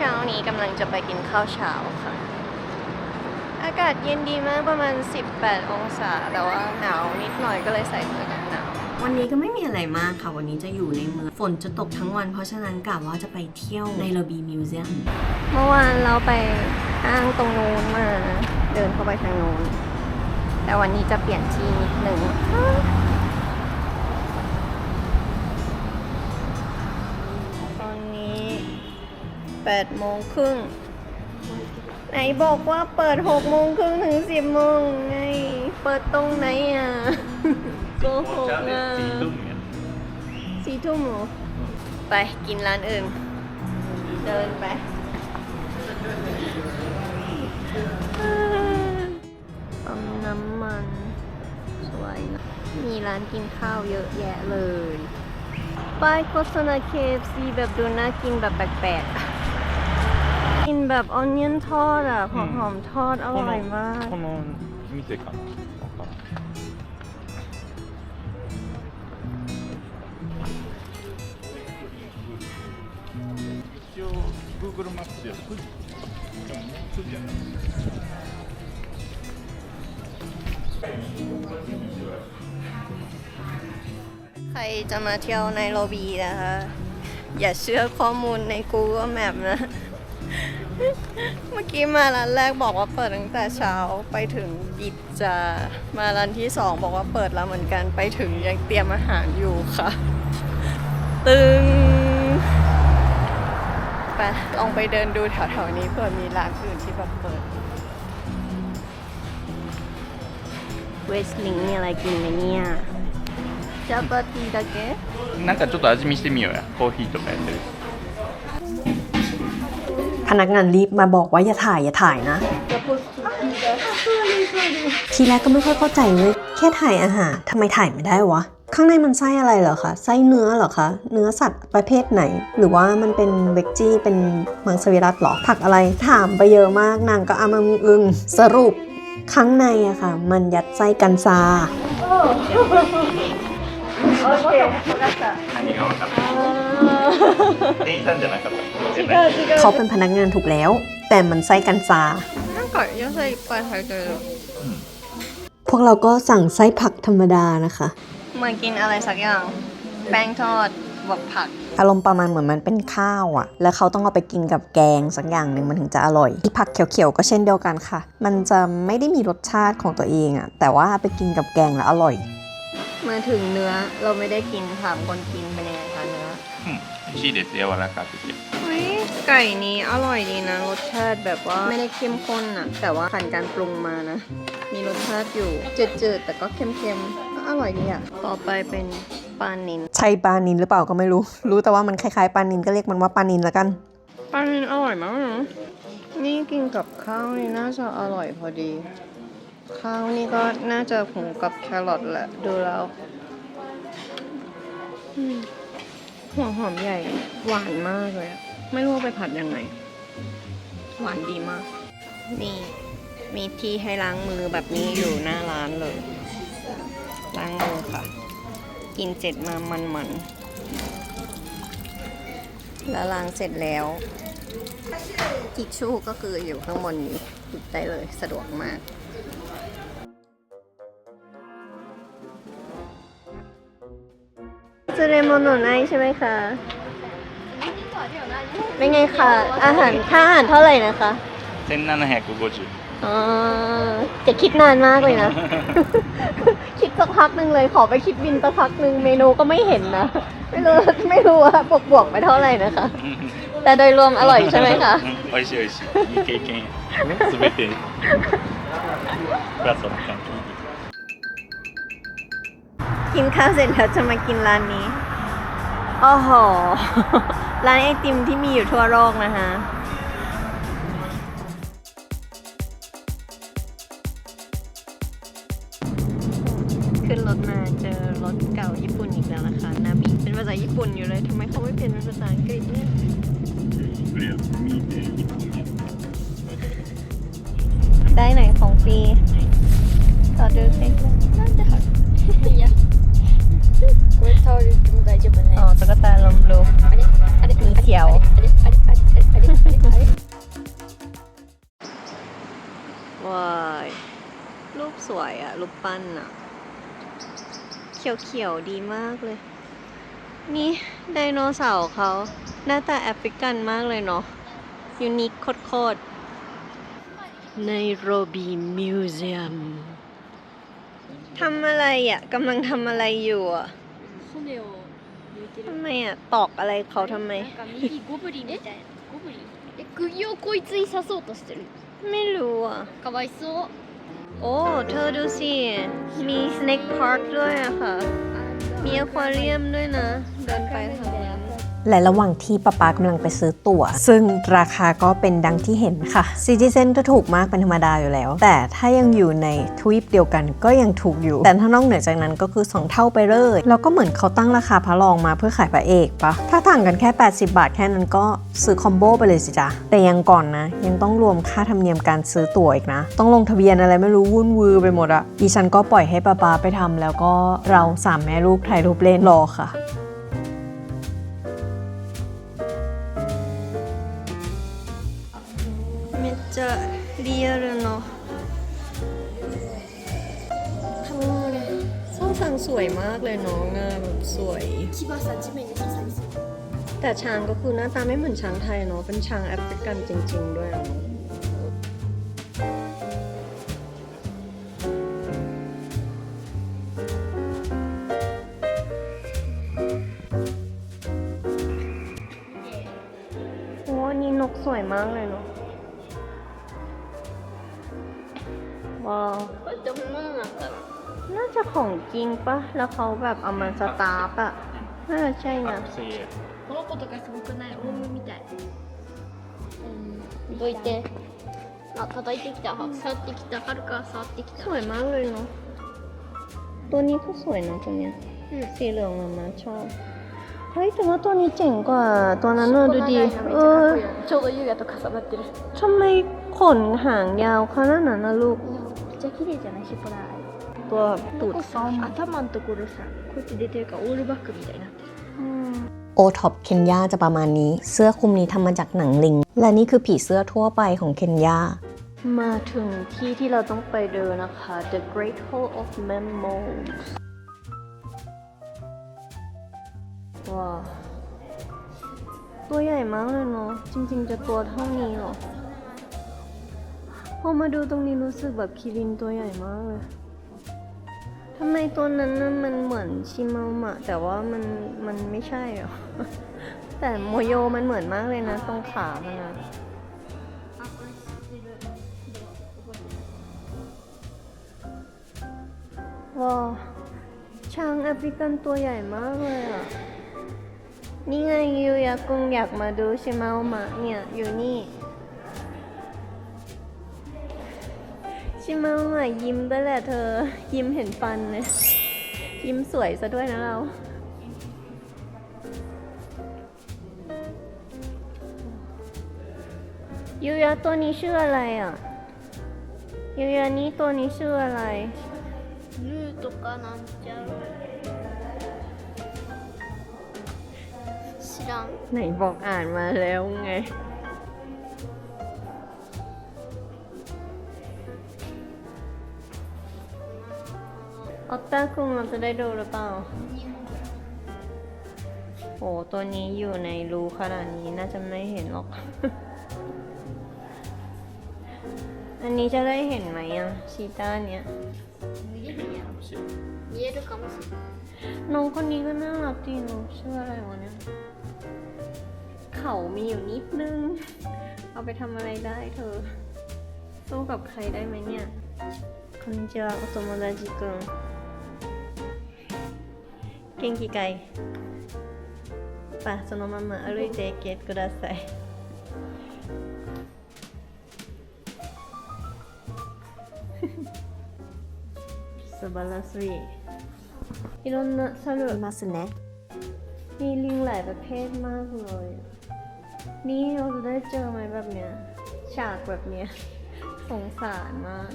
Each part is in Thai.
ช้านี้กำลังจะไปกินข้าวเช้าค่ะ อากาศเย็นดีมากประมาณ 18 องศา แต่ว่าหนาวนิดหน่อยก็เลยใส่เสื้อกันหนาววันนี้ก็ไม่มีอะไรมากค่ะ วันนี้จะอยู่ในเมือง ฝนจะตกทั้งวัน เพราะฉะนั้นกะว่าจะไปเที่ยวในโรบีมิวเซียม เมื่อวานเราไปห้างตรงนู้นมา เดินเข้าไปทางนู้น แต่วันนี้จะเปลี่ยนที่นิดหนึ่ง 8โมงครึ่งไหนบอกว่าเปิด6โมงครึ่งถึง10โมงไง เปิดตรงไหนอะโกหกอะสี่ทุ่มเหรอไปกินร้านอื่น เดินไป ปั๊มน้ำมัน สวยนะ มีร้านกินข้าวเยอะแยะเลย ป้ายโฆษณา KFC แบบดูน่ากินแบบแปลกๆ กินแบบออนเนียนทอดอ่ะหอมหอมๆทอดอร่อยมาก この見てかなわからん一応 Google マップでは9時でももう9時じゃない ใครจะมาเที่ยวในโรบีนะคะ อย่าเชื่อข้อมูลใน Google Map นะ เมื่อกี้มาร้านแรกบอกว่าเปิดตั้งแต่เช้าไปถึงปิดจะมาร้านที่สองบอกว่าเปิดแล้วเหมือนกันไปถึงยังเตรียมอาหารอยู่ค่ะ ตึงไปลองไปเดินดูแถวๆนี้เผื่อมีร้านอื่นที่แบบเปิด เวสลิงมีอะไรกินไหมเนี่ยชาปาตีดะเกะ なんかちょっと味見してみようやコーヒーとかやってる พนักงานรีบมาบอกว่าอย่าถ่ายอย่าถ่ายนะ ทีแรกก็ไม่ค่อยเข้าใจเลยแค่ถ่ายอาหารทำไมถ่ายไม่ได้วะ ข้างในมันไส้อะไรเหรอคะ ไส้เนื้อเหรอคะ เนื้อสัตว์ประเภทไหน หรือว่ามันเป็นเวกจี้ เป็นมังสวิรัตหรอ ผักอะไร ถามไปเยอะมาก นางก็อามึงอึงสรุปข้างในอะค่ะ มันยัดไส้กันซาโอเค 店員さんじゃなかったじゃない เขาเป็นพนักงานถูกแล้ว แต่มันไส้กันซา なんか野菜いっぱい入ってる พวกเราก็สั่งไส้ผักธรรมดานะคะ เหมือนกินอะไรสักอย่าง แป้งทอดบวกผัก อารมณ์ประมาณเหมือนมันเป็นข้าวอะแล้วเขาต้องเอาไปกินกับแกงสักอย่างหนึ่งมันถึงจะอร่อยที่ผักเขียวๆก็เช่นเดียวกันค่ะ มันจะไม่ได้มีรสชาติของตัวเองอะแต่ว่าไปกินกับแกงแล้วอร่อย มาถึงเนื้อเราไม่ได้กินถามคนกิน ชีเด็ดเดียวนะครับพี่เจี๊ยบอุ๊ไก่นี้อร่อยดีนะ รสชาติแบบว่าไม่ได้เข้มข้นนะแต่ว่าผ่านการปรุงมานะ มีรสชาติอยู่จืดๆแต่ก็เค็มๆก็อร่อยดีอะต่อไปเป็นปลานิลใช่ปลานินหรือเปล่าก็ไม่รู้ รู้แต่ว่ามันคล้ายๆปลานินก็เรียกมันว่าปลานินละกัน ปลานิลอร่อยมากนะนี่กินกับข้าวนี่น่าจะอร่อยพอดี ข้าวนี่ก็น่าจะหุงกับแครอทแหละดูแล้วอืม หัวหอมใหญ่ หวานมากเลยอะไม่รู้ว่าไปผัดยังไง หวานดีมาก นี่ มีที่ให้ล้างมือแบบนี้อยู่หน้าร้านเลย ล้างมือค่ะ กินเสร็จมามันๆ แล้วล้างเสร็จแล้วทิชชู่ก็คืออยู่ข้างบนนี้หยิบได้เลยสะดวกมาก ซื้อเลมโน่ไนใช่ไหมคะ เป็นไงคะ อาหารค่าอาหารเท่าไหร่นะคะ เส้นนั่นแหกกูโกจิอ๋อ จะคิดนานมากเลยนะ คิดสักพักหนึ่งเลย ขอไปคิดบินสักพักหนึ่งเมนูก็ไม่เห็นนะ ไม่รู้ ไม่รู้ว่าบวกบวกไปเท่าไหร่นะคะ แต่โดยรวมอร่อยใช่ไหมคะโอ้ยเฉยๆมีเก่งๆสวีทประสบกัน กินข้าวเสร็จแล้วจะมากินร้านนี้โอ้โหร้านไอติมที่มีอยู่ทั่วโลกนะคะขึ้นรถมาเจอรถเก่าญี่ปุ่นอีกแล้วนะคะนามิเป็นภาษาญี่ปุ่นอยู่เลยทำไมเขาไม่เปลี่ยนเป็นภาษาอังกฤษเนี่ยได้ไหนของฟรีต่อดูสิน่าจะ เว้เท่าที่จดจะเป็นไงอ๋อตุ๊กตาลมลุกอันนี้อันนี้เขียวอันนี้อันนี้อันนี้อันนี้ว้ายรูปสวยอะรูปปั้นอะเขียวๆดีมากเลย นี่ไดโนเสาร์เขาหน้าตาแอฟริกันมากเลยเนาะยูนิคโคตรๆในโรบีมิวเซียมทำอะไรอะกำลังทำอะไรอยู่อะ 骨を抜いてる ทำไมอะตอกอะไรเขาทำไม なんか右ゴブリンみたいなゴブリンえ釘をこいつに刺そうとしてる ไม่รู้อะ かわいそう โอ้ เธอดูสิ มีสเน็กพาร์คด้วยอะค่ะ มีอควาเรียมด้วยนะ เดินไปทางนั้น และระหว่างที่ป๊าป๊ากำลังไปซื้อตั๋ว ซึ่งราคาก็เป็นดังที่เห็นค่ะซิติเซนก็ถูกมากเป็นธรรมดาอยู่แล้ว แต่ถ้ายังอยู่ในทวีปเดียวกันก็ยังถูกอยู่ แต่ถ้านอกเหนือจากนั้นก็คือ 2 เท่าไปเลย แล้วก็เหมือนเขาตั้งราคาพระรองมาเพื่อขายพระเอกปะถ้าต่างกันแค่ 80 บาทแค่นั้นก็ซื้อคอมโบไปเลยสิจ๊ะแต่ยังก่อนนะ ยังต้องรวมค่าธรรมเนียมการซื้อตั๋วอีกนะ ต้องลงทะเบียนอะไรไม่รู้วุ่นวือไปหมดอะดิฉันก็ปล่อยให้ป๊าป๊าไปทำแล้วก็เราสามแม่ลูกถ่ายรูปเล่นรอค่ะ リアルのซ่องซังสวยมากเลยเน้องงานแบบสวย 牙さ地面に刺さりそう แต่ช้างก็คือหน้าตาไม่เหมือนช้างไทยเนาะ เป็นช้างแอฟริกันจริง ๆ ด้วยอะเนาะโอ้อันนี้นกสวยมากเลยเนาะ ว้าว これって本物なんかな น่าจะของจริงปะ แล้วเขาแบบเอามาสตาร์ฟอะน่าจะใช่นะ เสีย この子とかすごくないオウムみたいうんどいてあ叩いてきた触ってきたはるか触ってきた สวยมากเลยเนาะ ตัวนี้ก็สวยนะตัวเนี้ยสีเหลืองมามาชอบ เฮ้ยแต่ว่าตัวนี้เจ๋งกว่าตัวนั้นเนอะดูดี เออ ちょうど優雅と重なってる ทำไมขนหางยาวขนาดนั้นนะลูก めっ ちゃ綺麗じゃないしこれ ตัวตูดส้ม 頭のところさこうやって出てるからオールバックみたいになってる อืม โอท็อปเคนยาจะประมาณนี้ เสื้อคลุมนี้ทำมาจากหนังลิง และนี่คือผีเสื้อทั่วไปของเคนยา มาถึงที่ที่เราต้องไปเดินนะคะ The Great Hall of Mammals ว้าวตัวใหญ่มากเลยเนาะ จริง ๆ จะตัวเท่านี้เหรอ พอมาดูตรงนี้รู้สึกแบบคิรินตัวใหญ่มากเลยทำไมตัวนั้นน่ะมันเหมือนชิมามะ แต่ว่ามันมันไม่ใช่หรอ แต่โมโยมันเหมือนมากเลยนะ ตรงขามันนะว้าวช้างแอฟริกันตัวใหญ่มากเลยอะ นี่ไงยูยากุงอยากมาดูชิมามะเนี่ยอยู่นี่ิมาอ่ยิ้มด้วยแหละเธอ ยิ้มเห็นฟันเลย ยิ้มสวยซะด้วยนะเรายูยาตัวนี้ชื่ออะไรอะยูยานี้ตัวนี้ชื่ออะไรยูตกานันจาไหนบอกอ่านมาแล้วไง ออตตาคุงเราจะได้ดูหรือเปล่า โอ้ตัวนี้อยู่ในรูขนาดนี้น่าจะไม่เห็นหรอก อันนี้จะได้เห็นไหมอะชีต้าเนี้ย 見えるやろ見えるかもしれない น้องคนนี้ก็น่ารักดีเนอะชื่ออะไรวะเนี่ย เขามีอยู่นิดนึง เอาไปทำอะไรได้เธอ สู้กับใครได้ไหมเนี่ยこんにちはお友達くん 元気かいป่ะそのまま歩いていけください素晴らしいいろんな猿 มาสเนะ มีลิงหลายประเภทมากเลย นี่เราจะได้เจอไหมแบบเนี้ย ฉากแบบเนี้ย สงสารมาก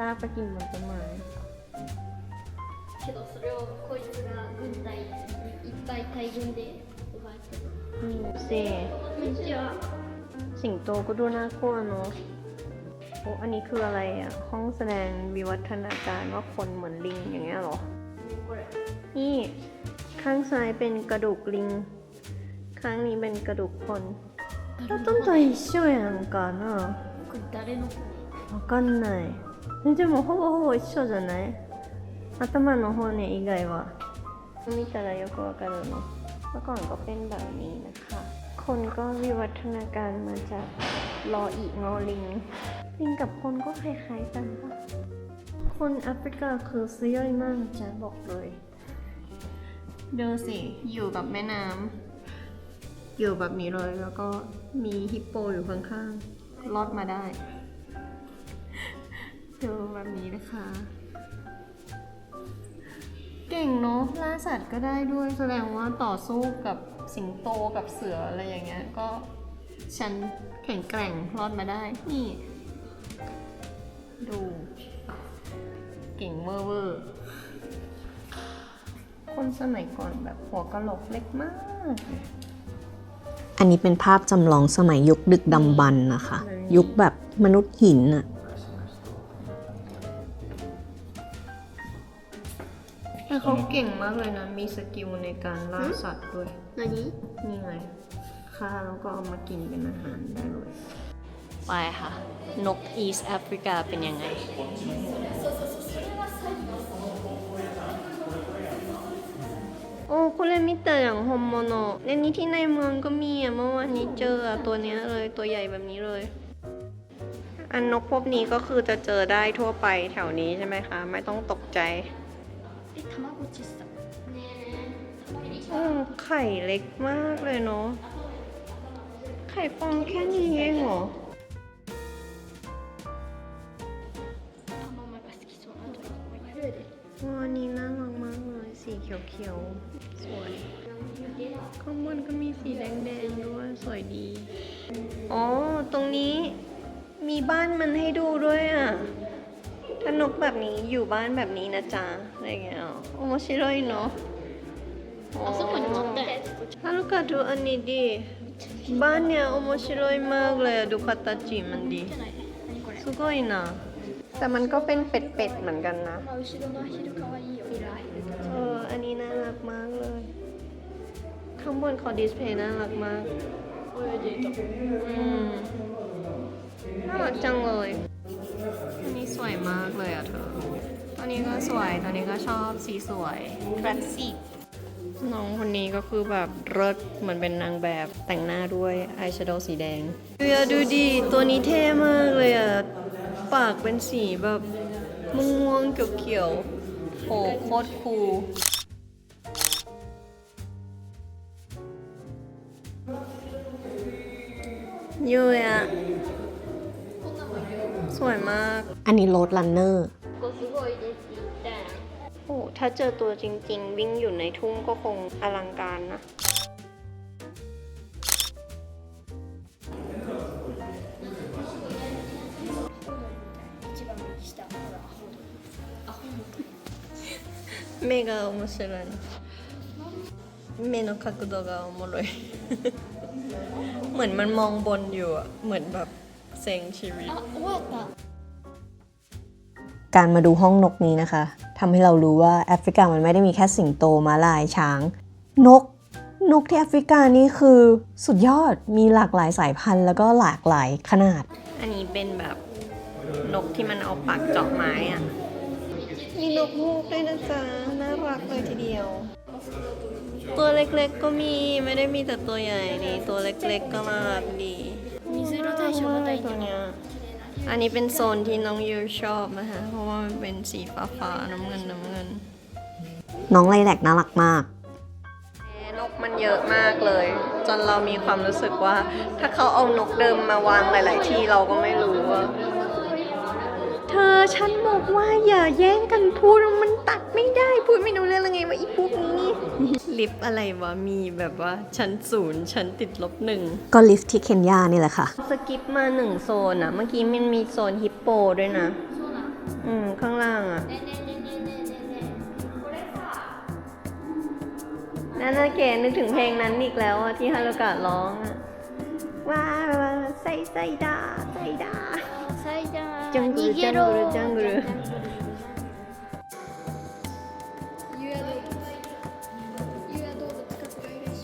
ลากไปกินบนต้นไม้ けどそれをこいつが軍隊にいっぱい大群で奪ってる นี่สิ こんにちは สิงโตก็ดูน่ากลัวเนอะ อ้อันนี้คืออะไรอ่ะ ห้องแสดงวิวัฒนาการว่าคนเหมือนลิงอย่างเงี้ยเหรอ นี่ ข้างซ้ายเป็นกระดูกลิง ข้างนี้เป็นกระดูกคนแล้วต้นตัว一緒やんかなこれ誰の方わかんないえでもほぼほぼ一緒じゃない 頭の骨以外は見たらよくわかるのเมื่อก่อนก็เป็นแบบนี้นะคะ คนก็วิวัฒนาการมาจากรออีงอลิง ลิงกับคนก็คล้ายๆกันปะคนแอฟริกาคือซื้อย่อยมากจะบอกเลยดูสิ อยู่กับแม่น้ำอยู่แบบนี้เลยแล้วก็มีฮิปโปอยู่ข้างๆรอดมาได้ ดูแบบนี้นะคะ เก่งเนาะล่าสัตว์ก็ได้ด้วยแสดงว่าต่อสู้กับสิงโตกับเสืออะไรอย่างเงี้ยก็ฉันแข็งแกร่งรอดมาได้ นี่ ดู เก่งเวอร์เวอร์คนสมัยก่อนแบบหัวกะโหลกเล็กมาก อันนี้เป็นภาพจำลองสมัยยุคดึกดำบรรพ์นะคะ ยุคแบบมนุษย์หินอะ เขาเก่งมากเลยนะ มีสกิลในการล่าสัตว์ด้วย นานี้นี่ไงฆ่าแล้วก็เอามากินเป็นอาหารได้เลย ไปค่ะ นกอีสแอฟริกาเป็นยังไง โอ้คุณเล่นมิเตอร์อย่างฮอมโมโนในนี้ที่ในเมืองก็มีอะเมื่อวานนี้เจอตัวนี้เลยตัวใหญ่แบบนี้เลย อันนกพวกนี้ก็คือจะเจอได้ทั่วไปแถวนี้ใช่ไหมคะ ไม่ต้องตกใจ อืมไข่เล็กมากเลยเนาะ ไข่ฟองแค่นี้เองเหรอ วันนี้น่ารักมากเลย สีเขียวๆ สวย ข้างบนก็มีสีแดงๆด้วย สวยดี อ๋อ ตรงนี้มีบ้านมันให้ดูด้วยอะ สนุกแบบนี้อยู่บ้านแบบนี้นะจ๊ะอะไรเงี้ยโอ้โมชิโร่เนาะあそこに持ってฮาลูกะดูอันนี้ดีบ้านเนี่ยโอ้โมชิโร่มากเลยดูคาตาจิมันดีสุโกยนะแต่มันก็เป็นเป็ดเป็ดเหมือนกันนะまあ後ろのアヒル可愛いよ裏アヒルเออ อันนี้น่ารักมากเลย ข้างบนขอดิสเพย์น่ารักมาก泳いでいたอืม น่ารักจังเลย สวยมากเลยอะเธอ ตัวนี้ก็สวย ตัวนี้ก็ชอบสีสวยคลาสสิกน้องคนนี้ก็คือแบบเลิศเหมือนเป็นนางแบบแต่งหน้าด้วยอายแชโดว์สีแดงเออดูดิตัวนี้เท่มากเลยอะ ปากเป็นสีแบบม่วงๆเขียวๆโหโคตรคูลยูอะ สวยมาก อันนี้โรดลันเนอร์ ここすごいですって言ったやん โอ้ถ้าเจอตัวจริง ๆ วิ่งอยู่ในทุ่งก็คงอลังการนะ 一番右下ほらアホアホ目が面白い目の角度がおもろい เหมือนมันมองบนอยู่อะเหมือนแบบ เซ็งชีวิต あ終わった การมาดูห้องนกนี้นะคะทำให้เรารู้ว่าแอฟริกามันไม่ได้มีแค่สิงโตม้าลายช้าง นก นกที่แอฟริกานี่คือสุดยอดมีหลากหลายสายพันธุ์แล้วก็หลากหลายขนาด อันนี้เป็นแบบนกที่มันเอาปากเจาะไม้อะมีนกฮูกด้วยนะจ๊ะ น่ารักเลยทีเดียว ตัวเล็กๆก็มีไม่ได้มีแต่ตัวใหญ่นี่ตัวเล็กๆก็น่ารักดี 水色大賞が大 ตัว 人 เนี้ยอันนี้เป็นโซนที่น้องยูชอบนะคะเพราะว่ามันเป็นสีฟ้าฟ้าๆน้ำเงินน้ำเงิน น้องไลแลกน่ารักมาก นกมันเยอะมากเลย จนเรามีความรู้สึกว่า ถ้าเขาเอานกเดิมมาวางหลาย ๆ ที่เราก็ไม่รู้ว่าเธ ธอฉันบอกว่าอย่าแย่งกันพูดมันตัดไม่ได้พูดไม่รู้เรื่องอะไรไงวะอีพวกนี้ ลิฟอะไรวะมีแบบว่าชั้นศูนย์ชั้นติดลบหนึ่งก็ลิฟที่เคนยานี่แหละค่ะ สกิปมาหนึ่งโซนอะเมื่อกี้มันมีโซนฮิปโปด้วยนะ อืม ข้างล่างอะนั่นนะเก๋นึกถึงเพลงนั้นอีกแล้วอะที่ฮารุกะร้องอะว้าวใส่ใส่ดาใส่ดา ャングル逃げろジャングルジャングルジャングルユアドユアドード使ってくれるし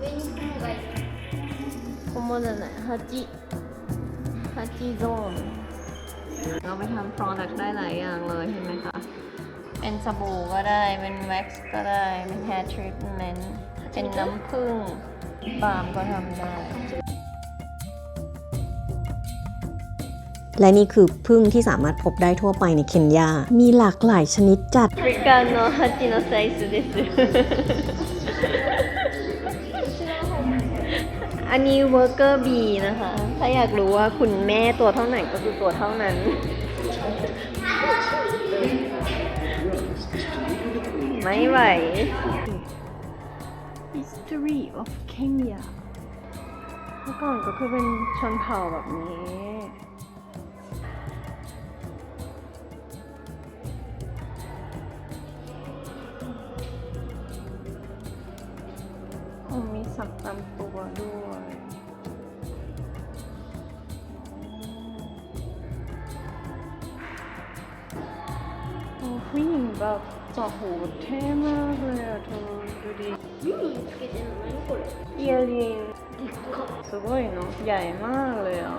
上に雲がいる ข้อมูลอะไรฮัจิฮัจิโซนเราไปทำ product ได้หลายอย่างเลยเห็นไหมคะ เป็นสบู่ก็ได้ เป็นแว็กซ์ก็ได้ เป็นแฮร์ทรีทเมนต์เป็นน้ำผึ้งบาล์มก็ทำได้ และนี่คือพึ่งที่สามารถพบได้ทั่วไปในเคนยา มีหลากหลายชนิดจัด ริกาโนฮัจิโนไซส์เดสอันนี้เวอร์เกอร์บีนะคะ ถ้าอยากรู้ว่าคุณแม่ตัวเท่าไหนก็คือตัวเท่านั้น ไม่ไหว History of Kenya เมื่อก่อนก็คือเป็นชนเผ่าแบบนี้ มีสักตามตัวด้วยผู้หญิงแบบ จาะหูแบบเท่มากเลยอะเธอดูดิ 耳につけてるの何これ เอียริงすごいเนาะใหญ่มากเลยอ่ะ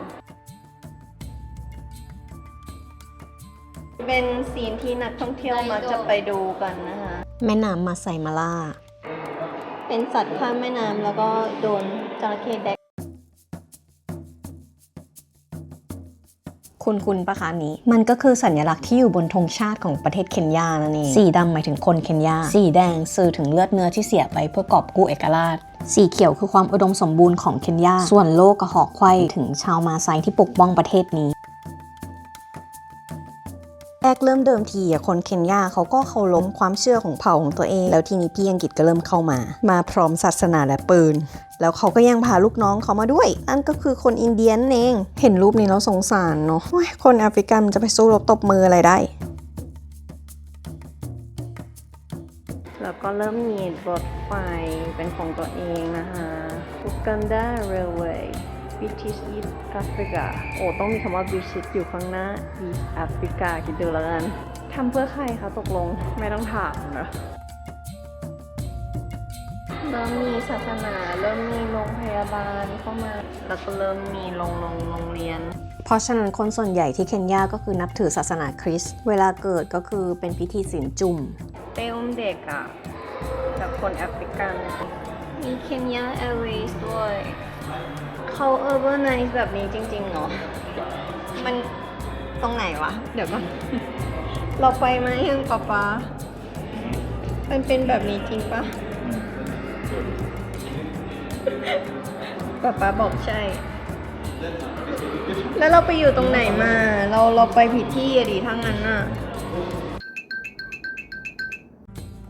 เป็นซีนที่นักท่องเที่ยวมักจะไปดูกันนะคะ แม่น้ำมาไซมาล่า เป็นสัตว์ข้ามแม่น้ำแล้วก็โดนจระเข้แดก คุณคุณปะคะนี้ มันก็คือสัญลักษณ์ที่อยู่บนธงชาติของประเทศเคนยานั่นเองสีดำหมายถึงคนเคนยา สีแดงสื่อถึงเลือดเนื้อที่เสียไปเพื่อกอบกู้เอกราช สีเขียวคือความอุดมสมบูรณ์ของเคนยา ส่วนโลกกับหอกไขว้ถึงชาวมาไซที่ปกป้องประเทศนี้ แรกเริ่มเดิมทีอะคนเคนยาเขาก็เคารพความเชื่อของเผ่าของตัวเอง แล้วทีนี้พี่อังกฤษก็เริ่มเข้ามา มาพร้อมศาสนาและปืน แล้วเขาก็ยังพาลูกน้องเขามาด้วยนั่นก็คือคนอินเดียนเอง เห็นรูปนี้แล้วสงสารเนาะคนแอฟริกันจะไปสู้รบตบมืออะไรได้ แล้วก็เริ่มมีรถไฟเป็นของตัวเองนะคะอุกันดาเรลเวย์ British East Africa โอ้ต้องมีคำว่า British อยู่ข้างหน้า East Africa คิดดูแล้วกันทำเพื่อใครคะตกลงไม่ต้องถามนะเริ่มมีศาสนาเริ่มมีโรงพยาบาลเข้ามา แล้วก็เริ่มมีโรงโรงโรงเรียน เพราะฉะนั้นคนส่วนใหญ่ที่เคนยาก็คือนับถือศาสนาคริสต์เวลาเกิดก็คือเป็นพิธีศีลจุ่มเต้อุ้มเด็กอะจากคนแอฟริกันมีเคนยาแอร์เวย์ด้วย เขาเออร์เบอร์ไนซ์แบบนี้จริงๆเหรอมันตรงไหนวะ เดี๋ยวก่อนเราไปไหมยังป๊าป๊ามันเป็นแบบนี้จริงปะป๊าป๊าบอกใช่ แล้วเราไปอยู่ตรงไหนมา เราเราไปผิดที่อะดิทั้งนั้นอะ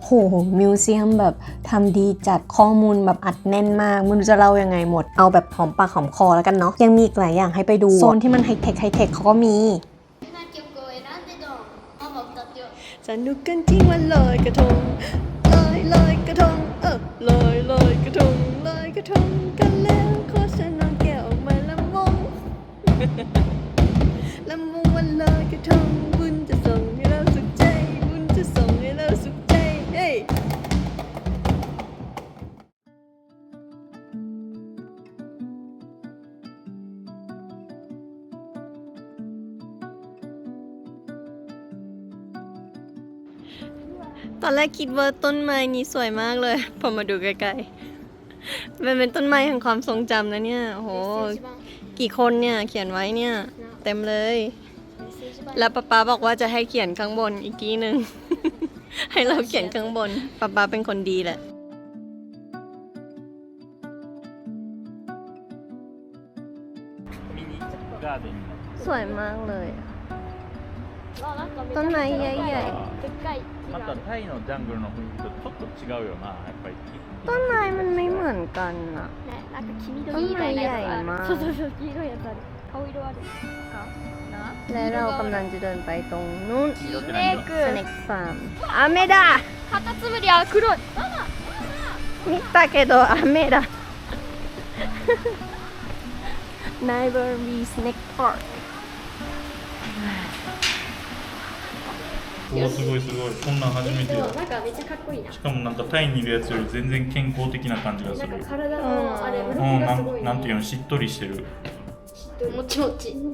โหมิวเซียมแบบทำดีจัดข้อมูลแบบอัดแน่นมากม่นจะเล่ายังไงหมด เอาแบบหอมปากหอมคอแล้วกันเนาะยังมีอีกหลายอย่างให้ไปดู โซนที่มันไฮเทคไฮเทคเขาก็มีสนุกกันที่วันลอยกระทงลอยลอยกระทงเออลอยลอยกระทงลอยกระทงกันแล้วขอฉันองแก้วออกมาละมงละมงวันลอยกระทง ตอนแรกคิดว่าต้นไม้นี้สวยมากเลย พอมาดูไกลๆ มันเป็นต้นไม้แห่งความทรงจำนะเนี่ยโห กี่คนเนี่ยเขียนไว้เนี่ย เต็มเลย แล้วป๊าป๊าบอกว่าจะให้เขียนข้างบนอีกทีหนึ่ง ให้เราเขียนข้างบนป๊าป๊าเป็นคนดีแหละสวยมากเลย ต้นไม้ใหญ่ๆ まがたタイのジャングルの雰囲気とちょっと違うよなやっぱり ต้นไม้มันไม่เหมือนกันอะ ねなんか黄緑みたいなやつがあるต้นไม้ใหญ่มาก そうそうそう黄色いやつある顔色あるかな และเรากำลังจะเดินไปตรงนู้น 色ってネ何ーク สเน็กฟาร์ม雨だカタツムリは黒い見たけど雨だ Neighborly Snake Park ごいすごいすごい。こんなん初めてなんかめちゃかっこいいな。しかもなんかタイにいるやつより全然健康的な感じがする。体のあれうんななんていうの？しっとりしてる。しっとり。もちもち。うん。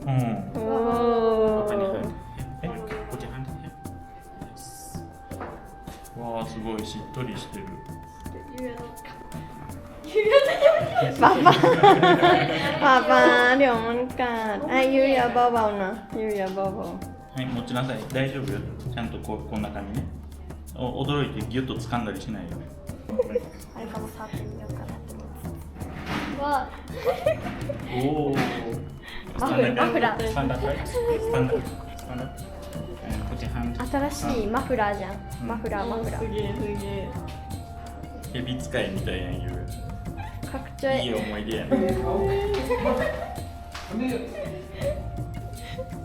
わあすごいしっとりしてる。爸爸，爸爸，两蚊干，哎，有呀，宝宝呢？有呀，宝宝。はい持ちなさい。大丈夫よ。ちゃんとこうこんな感じね。お驚いてギュッと掴んだりしないよ。あれかも触ってみようかなと思わおおマフラー。マフラー。スタンダー新しいマフラーじゃん、うん、マフラーマフラー。すげえすげえ蛇使いみたいやん言う。かっちいいい思い出やね。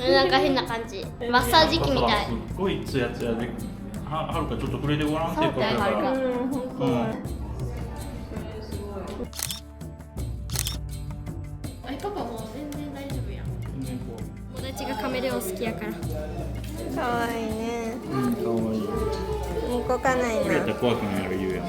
なんか変な感じマッサージ機みたい。すっごい。ツヤツヤでははるかちょっと触れてごらんっかくやからはるかうんほんとうんえパパもう全然大丈夫やん友達がカメレオン好きやからかわい。い。ねうんかわい。い。動かない。これやったら怖くない。やろ言うやん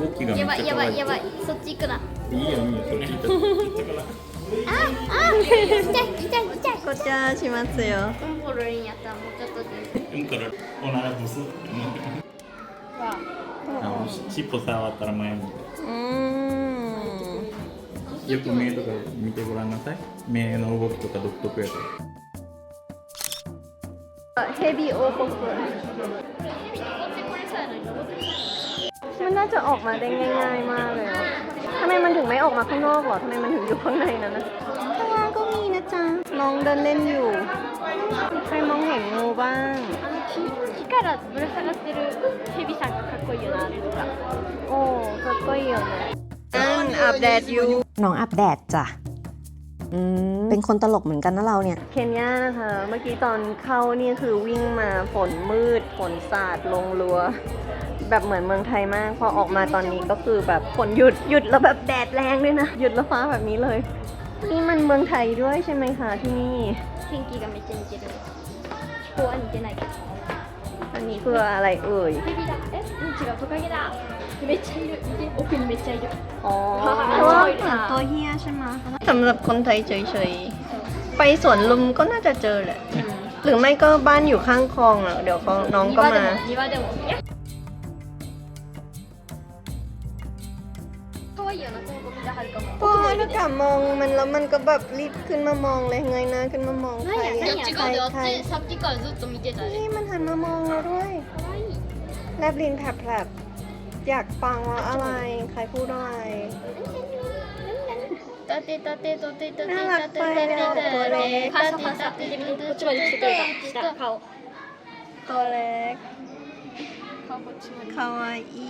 動きがめっちゃやばい。や可愛い。ばい。やばい。そっち行くない。い。よい。い。よそっち行ったからああ痛い痛い痛いこちらしますようんポロリンやったらもうちょっとでうんからおならブスあのし尻尾触ったら前にうーんよく目とか見てごらんなさい目の動きとか独特やからヘビ王国มันน่าจะออกมาได้ง่าย ๆ มากเลยอะ ทำไมมันถึงไม่ออกมาข้างนอกหรอทำไมมันถึงอยู่ข้างในนั้นนะข้างล่างก็มีนะจ๊ะน้องเดินเล่นอยู่ ใครมองเห็นงูบ้าง あの木木からぶら下がってるヘビさんがかっこいいよなあれとか โอ้ก็ก็เยอะนะอันอาบแดดอยู่ น้องอาบแดดจ้ะอืมเป็นคนตลกเหมือนกันนะเราเนี่ย เคนยานะคะ เมื่อกี้ตอนเข้านี่คือวิ่งมาฝนมืด ฝนสาดลงรัว แบบเหมือนเมืองไทยมาก พอออกมาตอนนี้ก็คือแบบฝนหยุดหยุดแล้วแบบแดดแรงด้วยนะ หยุดแล้วฟ้าแบบนี้เลย นี่มันเมืองไทยด้วยใช่ไหมคะที่นี่ 天気がめっちゃ似てる気候は似てないけど อันนี้คืออะไรเอ่ย ヘビだえうん違うトカゲだめっちゃいる見て奥にめっちゃいる อ๋อ เพราะว่าเหมือน ตัวเฮียใช่ไหมสำหรับคนไทยเฉยๆ ไปสวนลุมก็น่าจะเจอแหละ หรือไม่ก็บ้านอยู่ข้างคลองอ่ะ เดี๋ยวเขาน้องก็ 庭で มา も庭でもいや可 อถ้ากลับมองมันแล้วมันก็แบบรีบขึ้นมามองเลยเงยหน้าขึ้นมามองใคร 何や何や ใครใคร さっきからずっと見てた นี่มันหันมามองเราด้วย 可愛い แลบลิ้นแผลบๆอยากฟังว่าอะไร ใครพูดอะไร 立て立て立て立てน่ารักไปเลยอ่ะตัวเล็ก パサパサこっちまで来てくれた下顔 ตัวเล็ก 顔こっちまで คาวาอิ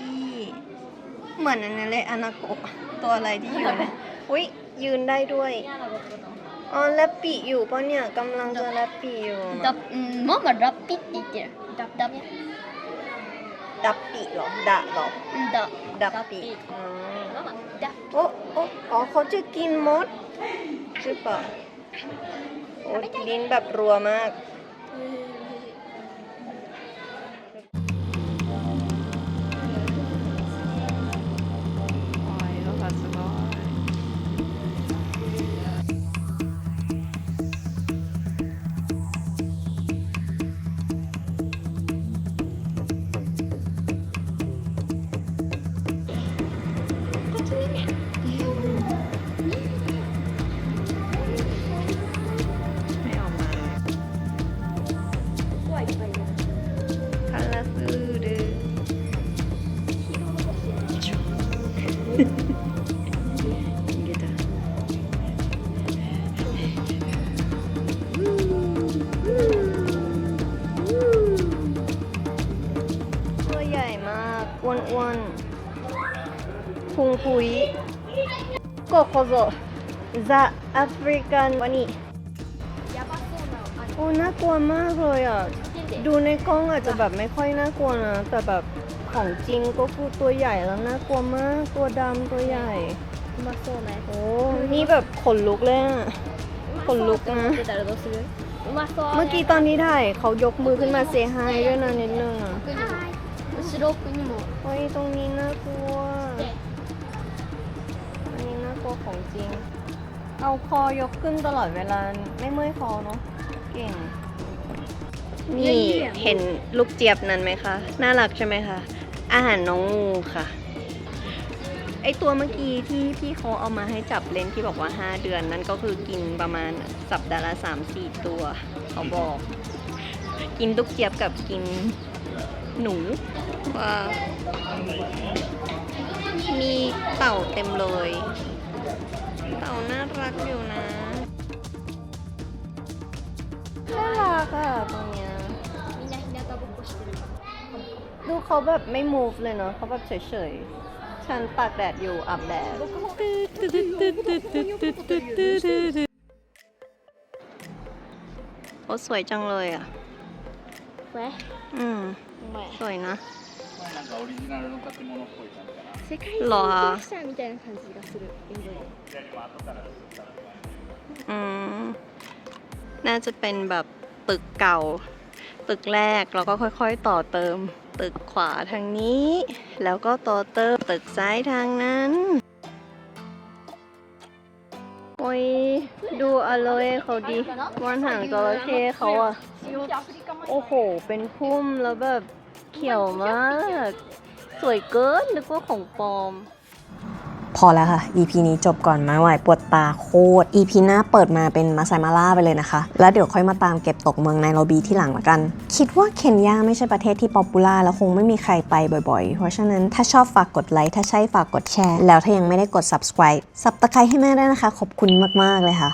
เหมือนอันนั้นเลยอนาโกะตัวอะไรที่อยู่เนี่ย อุ้ยยืนได้ด้วย อ๋อแลปปี้อยู่ปะเนี่ยกำลังจะแลปปี้อยู่ ดับอืมมอมาดับปิดดีเดียดับดับดับปีเหรอดะเหรอดะดับปีอ๋อมโอ้โอ้เขาจะกินมดใช่ปะโอ้ลิ้นแบบรัวมาก พุงปุยก็โคโซ The African วันนี้โอ้น่ากลัวมากเลยอะ ดูในกล้องอาจจะแบบไม่ค่อยน่ากลัวนะ แต่แบบของจริงก็คือตัวใหญ่แล้วน่ากลัวมาก ตัวดำตัวใหญ่ มาโซไหมโอ้ นี่แบบขนลุกเลยอะ ขนลุกนะ เมื่อกี้ตอนนี้ถ่ายเขายกมือขึ้นมาเซฮายด้วยนะนิดนึงอะโอ้ยตรงนี้น่ากลัว ของจริง เอาคอยกขึ้นตลอดเวลาไม่เมื่อยคอเนาะเก่ง นี่เห็นลูกเจี๊ยบนั้นไหมคะ น่ารักใช่ไหมคะ อาหารน้องงูค่ะ ไอตัวเมื่อกี้ที่พี่เขาเอามาให้จับเล่นที่บอกว่า 5 เดือนนั้นก็คือกินประมาณสัปดาห์ละ3-4 ตัว เขาบอก กินลูกเจี๊ยบกับกินหนูว่ามีเต่าเต็มเลย เต่าน่ารักอยู่นะ น่ารักอะตรงเนี้ย みんな日向ぼっこしてる ดูเขาแบบไม่ move เลยเนาะเขาแบบเฉยๆ ฉันตากแดดอยู่อาบแดด โอ้สวยจังเลยอ่ะ これ อืม お前 สวยนะ これなんかオリジナルの建物っぽい感じかな。 世界หรอ コレクションみたいな感じがするインドの 左も後から作ったら อืม น่าจะเป็นแบบตึกเก่า ตึกแรกแล้วก็ค่อยๆ ต่อเติม ตึกขวาทางนี้ แล้วก็ต่อเติมตึกซ้ายทางนั้น โอ้ย ดูอโลเอเขาดีวันหางจระเข้เขาอะโอ้โห เป็นพุ่มแล้วแบบเขียวมาก สวยเกินนึกว่าของปลอม พอแล้วค่ะ EP นี้จบก่อนไม่ไหวปวดตาโคตร EP หน้าเปิดมาเป็นมาไซมาล่าไปเลยนะคะ แล้วเดี๋ยวค่อยมาตามเก็บตกเมืองไนโรบีที่หลังละกัน คิดว่าเคนยาไม่ใช่ประเทศที่ป๊อปปูล่าแล้วคงไม่มีใครไปบ่อยๆ เพราะฉะนั้นถ้าชอบฝากกดไลค์ ถ้าใช่ฝากกดแชร์ แล้วถ้ายังไม่ได้กด subscribe สับตะไคร้ให้แม่ได้วยนะคะ ขอบคุณมากๆเลยค่ะ